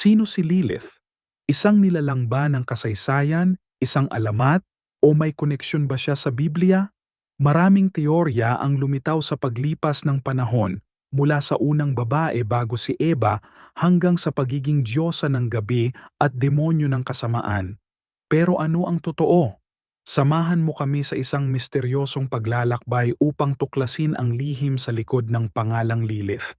Sino si Lilith? Isang nilalang ba ng kasaysayan, isang alamat, o may koneksyon ba siya sa Biblia? Maraming teorya ang lumitaw sa paglipas ng panahon mula sa unang babae bago si Eva hanggang sa pagiging diyosa ng gabi at demonyo ng kasamaan. Pero ano ang totoo? Samahan mo kami sa isang misteryosong paglalakbay upang tuklasin ang lihim sa likod ng pangalang Lilith.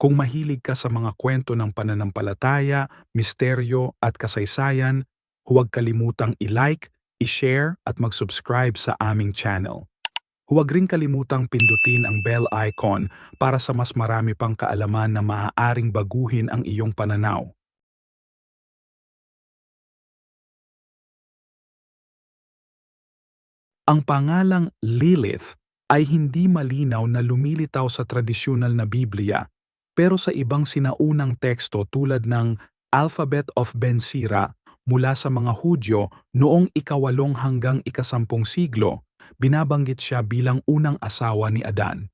Kung mahilig ka sa mga kwento ng pananampalataya, misteryo at kasaysayan, huwag kalimutang i-like, i-share at mag-subscribe sa aming channel. Huwag rin kalimutang pindutin ang bell icon para sa mas marami pang kaalaman na maaaring baguhin ang iyong pananaw. Ang pangalang Lilith ay hindi malinaw na lumilitaw sa tradisyonal na Biblia, pero sa ibang sinaunang teksto tulad ng Alphabet of Ben Sira mula sa mga Hudyo noong ikawalong hanggang ikasampung siglo, binabanggit siya bilang unang asawa ni Adan.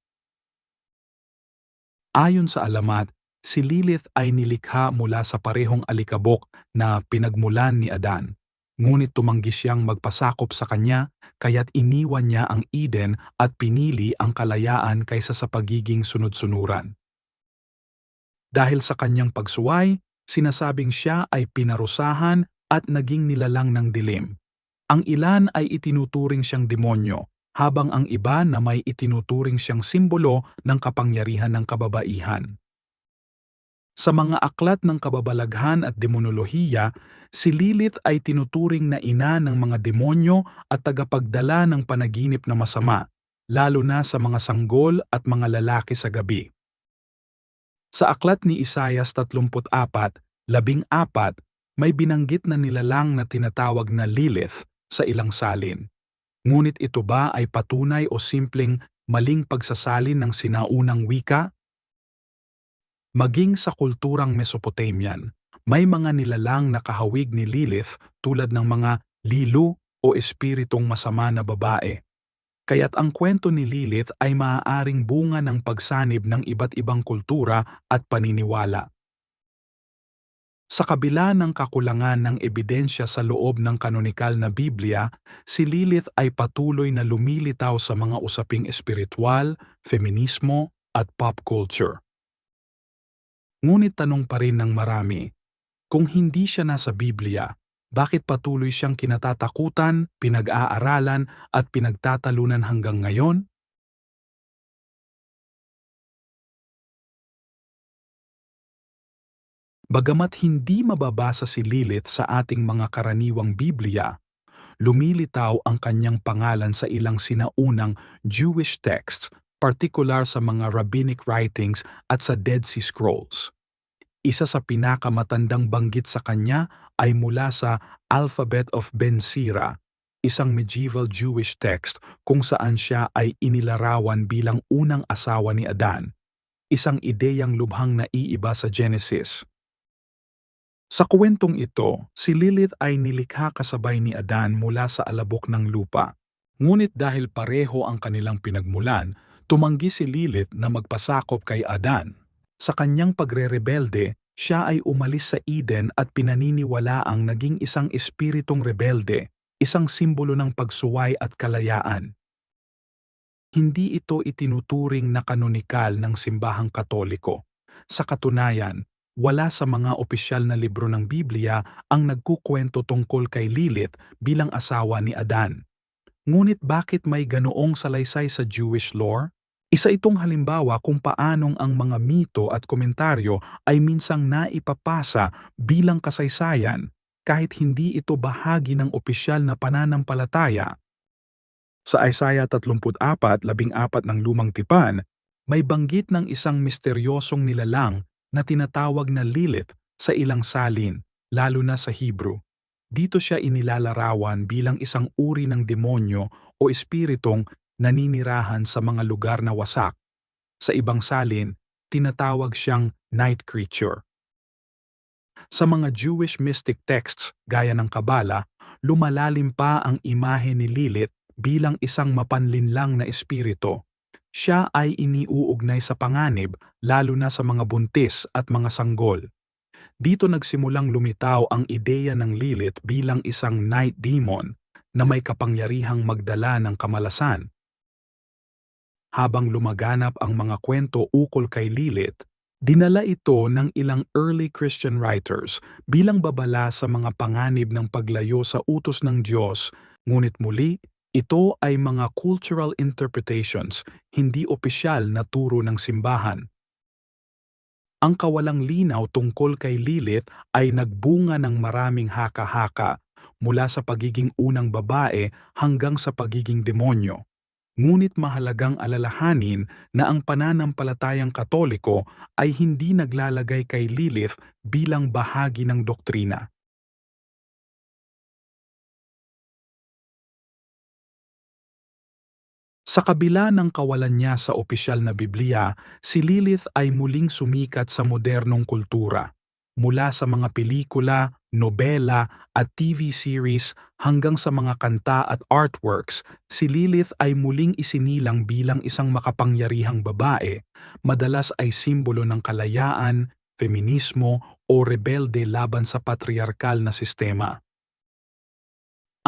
Ayon sa alamat, si Lilith ay nilikha mula sa parehong alikabok na pinagmulan ni Adan. Ngunit tumanggi siyang magpasakop sa kanya, kaya't iniwan niya ang Eden at pinili ang kalayaan kaysa sa pagiging sunod-sunuran. Dahil sa kanyang pagsuway, sinasabing siya ay pinarusahan at naging nilalang ng dilim. Ang ilan ay itinuturing siyang demonyo, habang ang iba na may itinuturing siyang simbolo ng kapangyarihan ng kababaihan. Sa mga aklat ng kababalaghan at demonolohiya, si Lilith ay tinuturing na ina ng mga demonyo at tagapagdala ng panaginip na masama, lalo na sa mga sanggol at mga lalaki sa gabi. Sa aklat ni Isayas 34, labing apat, may binanggit na nilalang na tinatawag na Lilith sa ilang salin. Ngunit ito ba ay patunay o simpleng maling pagsasalin ng sinaunang wika Maging sa kulturang Mesopotamian, may mga nilalang na kahawig ni Lilith tulad ng mga lilu o espiritong masama na babae. Kaya't ang kwento ni Lilith ay maaaring bunga ng pagsanib ng iba't ibang kultura at paniniwala. Sa kabila ng kakulangan ng ebidensya sa loob ng kanonikal na Biblia, si Lilith ay patuloy na lumilitaw sa mga usaping espiritual, feminismo, at pop culture. Ngunit tanong pa rin ng marami, kung hindi siya nasa Biblia, bakit patuloy siyang kinatatakutan, pinag-aaralan at pinagtatalunan hanggang ngayon? Bagamat hindi mababasa si Lilith sa ating mga karaniwang Biblia, lumilitaw ang kanyang pangalan sa ilang sinaunang Jewish texts, partikular sa mga rabbinic writings at sa Dead Sea Scrolls. Isa sa pinakamatandang banggit sa kanya ay mula sa Alphabet of Ben Sira, isang medieval Jewish text kung saan siya ay inilarawan bilang unang asawa ni Adan, isang ideyang lubhang naiiba sa Genesis. Sa kwentong ito, si Lilith ay nilikha kasabay ni Adan mula sa alabok ng lupa. Ngunit dahil pareho ang kanilang pinagmulan, tumanggi si Lilith na magpasakop kay Adan sa kanyang pagre-rebelde, siya ay umalis sa Eden at pinaniniwalaang naging isang espiritong rebelde, isang simbolo ng pagsuway at kalayaan. Hindi ito itinuturing na kanonikal ng simbahang katoliko. Sa katunayan, wala sa mga opisyal na libro ng Biblia ang nagkukwento tungkol kay Lilith bilang asawa ni Adan. Ngunit bakit may ganoong salaysay sa Jewish lore? Isa itong halimbawa kung paanong ang mga mito at komentaryo ay minsang naipapasa bilang kasaysayan kahit hindi ito bahagi ng opisyal na pananampalataya. Sa Isaiah 34:14 ng Lumang Tipan, may banggit ng isang misteryosong nilalang na tinatawag na Lilith sa ilang salin, lalo na sa Hebrew. Dito siya inilalarawan bilang isang uri ng demonyo o espiritong naninirahan sa mga lugar na wasak. Sa ibang salin, tinatawag siyang night creature. Sa mga Jewish mystic texts gaya ng Kabala, lumalalim pa ang imahe ni Lilith bilang isang mapanlinlang na espiritu. siya ay iniuugnay sa panganib lalo na sa mga buntis at mga sanggol. Dito nagsimulang lumitaw ang ideya ng Lilith bilang isang night demon na may kapangyarihang magdala ng kamalasan. Habang lumaganap ang mga kwento ukol kay Lilith, dinala ito ng ilang early Christian writers bilang babala sa mga panganib ng paglayo sa utos ng Diyos, ngunit muli, ito ay mga cultural interpretations, hindi opisyal na turo ng simbahan. Ang kawalang linaw tungkol kay Lilith ay nagbunga ng maraming haka-haka mula sa pagiging unang babae hanggang sa pagiging demonyo. Ngunit mahalagang alalahanin na ang pananampalatayang katoliko ay hindi naglalagay kay Lilith bilang bahagi ng doktrina. Sa kabila ng kawalan niya sa opisyal na Biblia, si Lilith ay muling sumikat sa modernong kultura. Mula sa mga pelikula, nobela at TV series hanggang sa mga kanta at artworks, si Lilith ay muling isinilang bilang isang makapangyarihang babae, madalas ay simbolo ng kalayaan, feminismo o rebelde laban sa patriarkal na sistema.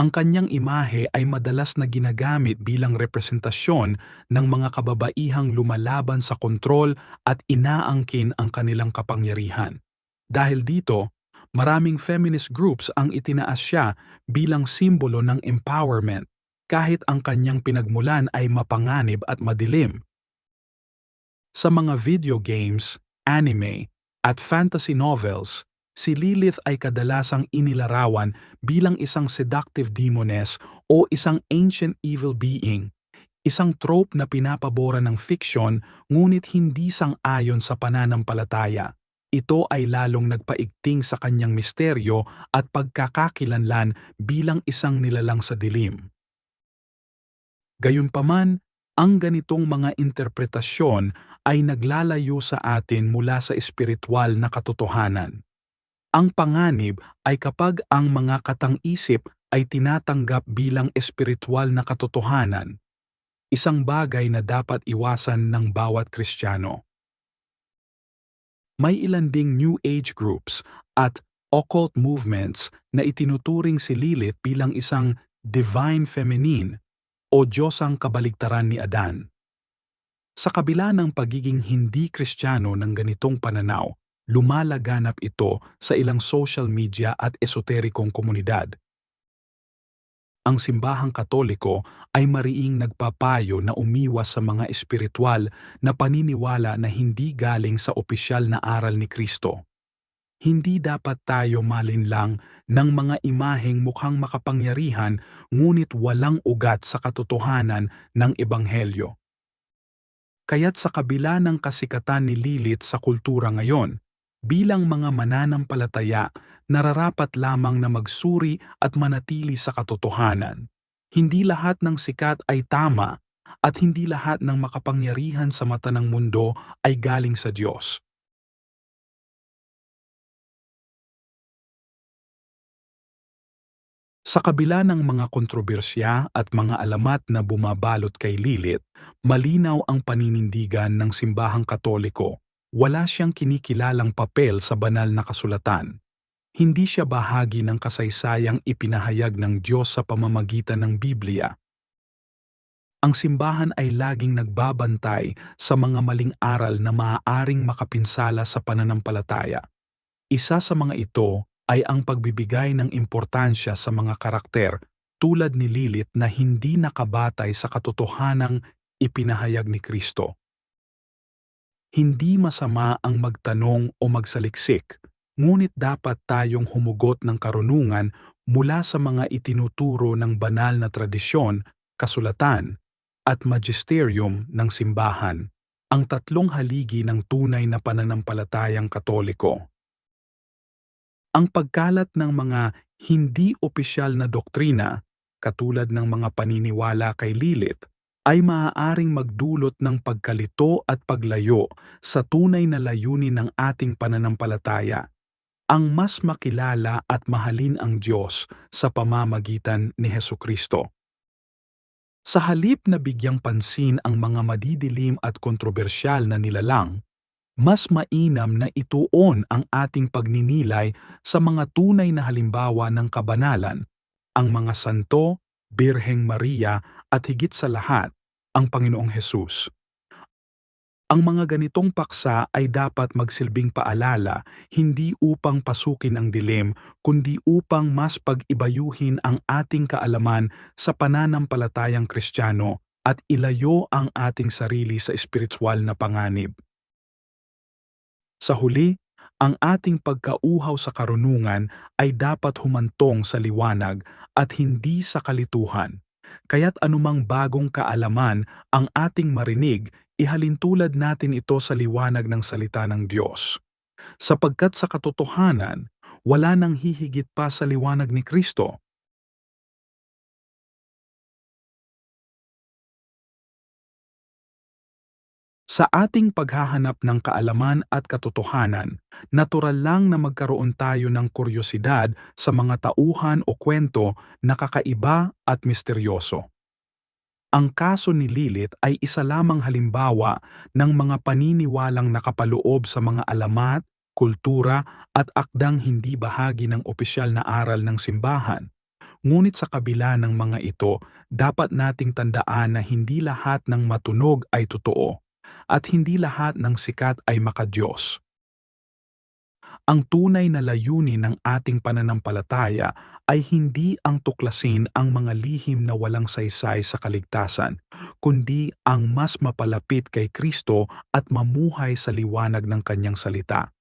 Ang kanyang imahe ay madalas na ginagamit bilang representasyon ng mga kababaihang lumalaban sa kontrol at inaangkin ang kanilang kapangyarihan. Dahil dito, maraming feminist groups ang itinaas siya bilang simbolo ng empowerment kahit ang kanyang pinagmulan ay mapanganib at madilim. Sa mga video games, anime, at fantasy novels, si Lilith ay kadalasang inilarawan bilang isang seductive demoness o isang ancient evil being, isang trope na pinapabora ng fiction ngunit hindi sang-ayon sa pananampalataya. Ito ay lalong nagpaigting sa kanyang misteryo at pagkakakilanlan bilang isang nilalang sa dilim. Gayunpaman, ang ganitong mga interpretasyon ay naglalayo sa atin mula sa espiritual na katotohanan. Ang panganib ay kapag ang mga katang-isip ay tinatanggap bilang espiritual na katotohanan, isang bagay na dapat iwasan ng bawat Kristiyano may ilan ding New Age groups at occult movements na itinuturing si Lilith bilang isang divine feminine o Diyosang kabaligtaran ni Adan. Sa kabila ng pagiging hindi kristyano ng ganitong pananaw, lumalaganap ito sa ilang social media at esoterikong komunidad ang simbahang katoliko ay mariing nagpapayo na umiwas sa mga espiritual na paniniwala na hindi galing sa opisyal na aral ni Kristo. Hindi dapat tayo malinlang ng mga imaheng mukhang makapangyarihan ngunit walang ugat sa katotohanan ng Ebanghelyo. Kaya't sa kabila ng kasikatan ni Lilith sa kultura ngayon, bilang mga mananampalataya, nararapat lamang na magsuri at manatili sa katotohanan. Hindi lahat ng sikat ay tama at hindi lahat ng makapangyarihan sa mata ng mundo ay galing sa Diyos. Sa kabila ng mga kontrobersya at mga alamat na bumabalot kay Lilith, malinaw ang paninindigan ng simbahang katoliko wala siyang kinikilalang papel sa banal na kasulatan. Hindi siya bahagi ng kasaysayang ipinahayag ng Diyos sa pamamagitan ng Biblia. Ang simbahan ay laging nagbabantay sa mga maling aral na maaaring makapinsala sa pananampalataya. Isa sa mga ito ay ang pagbibigay ng importansya sa mga karakter tulad ni Lilith na hindi nakabatay sa katotohanang ipinahayag ni Kristo. Hindi masama ang magtanong o magsaliksik, ngunit dapat tayong humugot ng karunungan mula sa mga itinuturo ng banal na tradisyon, kasulatan, at magisterium ng simbahan, ang tatlong haligi ng tunay na pananampalatayang katoliko. Ang pagkalat ng mga hindi opisyal na doktrina, katulad ng mga paniniwala kay Lilith, ay maaaring magdulot ng pagkalito at paglayo sa tunay na layunin ng ating pananampalataya, ang mas makilala at mahalin ang Diyos sa pamamagitan ni Heso Kristo. Sa halip na bigyang pansin ang mga madidilim at kontrobersyal na nilalang, mas mainam na ituon ang ating pagninilay sa mga tunay na halimbawa ng kabanalan, ang mga santo, Birheng Maria at higit sa lahat, ang Panginoong Hesus. Ang mga ganitong paksa ay dapat magsilbing paalala hindi upang pasukin ang dilim, kundi upang mas pag-ibayuhin ang ating kaalaman sa pananampalatayang Kristiyano at ilayo ang ating sarili sa espiritual na panganib. Sa huli, ang ating pagkauhaw sa karunungan ay dapat humantong sa liwanag at hindi sa kalituhan. Kaya't anumang bagong kaalaman ang ating marinig, ihalintulad natin ito sa liwanag ng salita ng Diyos. Sapagkat sa katotohanan, wala nang hihigit pa sa liwanag ni Kristo. Sa ating paghahanap ng kaalaman at katotohanan, natural lang na magkaroon tayo ng kuryosidad sa mga tauhan o kwento na kakaiba at misteryoso. Ang kaso ni Lilith ay isa lamang halimbawa ng mga paniniwalang nakapaloob sa mga alamat, kultura at akdang hindi bahagi ng opisyal na aral ng simbahan. Ngunit sa kabila ng mga ito, dapat nating tandaan na hindi lahat ng matunog ay totoo at hindi lahat ng sikat ay makadiyos. Ang tunay na layunin ng ating pananampalataya ay hindi ang tuklasin ang mga lihim na walang saysay sa kaligtasan, kundi ang mas mapalapit kay Kristo at mamuhay sa liwanag ng kanyang salita.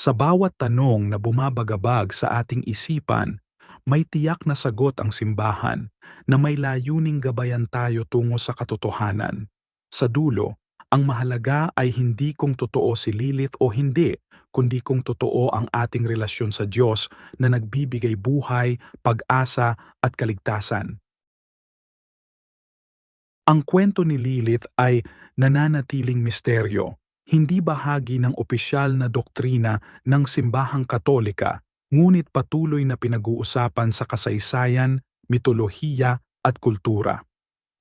Sa bawat tanong na bumabagabag sa ating isipan, may tiyak na sagot ang simbahan na may layuning gabayan tayo tungo sa katotohanan. Sa dulo, ang mahalaga ay hindi kung totoo si Lilith o hindi, kundi kung totoo ang ating relasyon sa Diyos na nagbibigay buhay, pag-asa at kaligtasan. Ang kwento ni Lilith ay nananatiling misteryo, hindi bahagi ng opisyal na doktrina ng simbahang katolika, ngunit patuloy na pinag-uusapan sa kasaysayan, mitolohiya at kultura.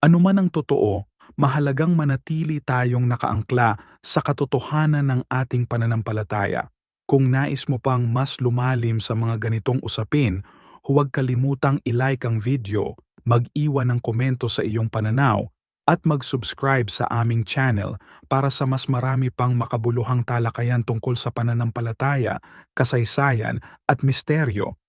Ano man ang totoo, mahalagang manatili tayong nakaangkla sa katotohanan ng ating pananampalataya. Kung nais mo pang mas lumalim sa mga ganitong usapin, huwag kalimutang i-like ang video, mag-iwan ng komento sa iyong pananaw, at mag-subscribe sa aming channel para sa mas marami pang makabuluhang talakayan tungkol sa pananampalataya, kasaysayan at misteryo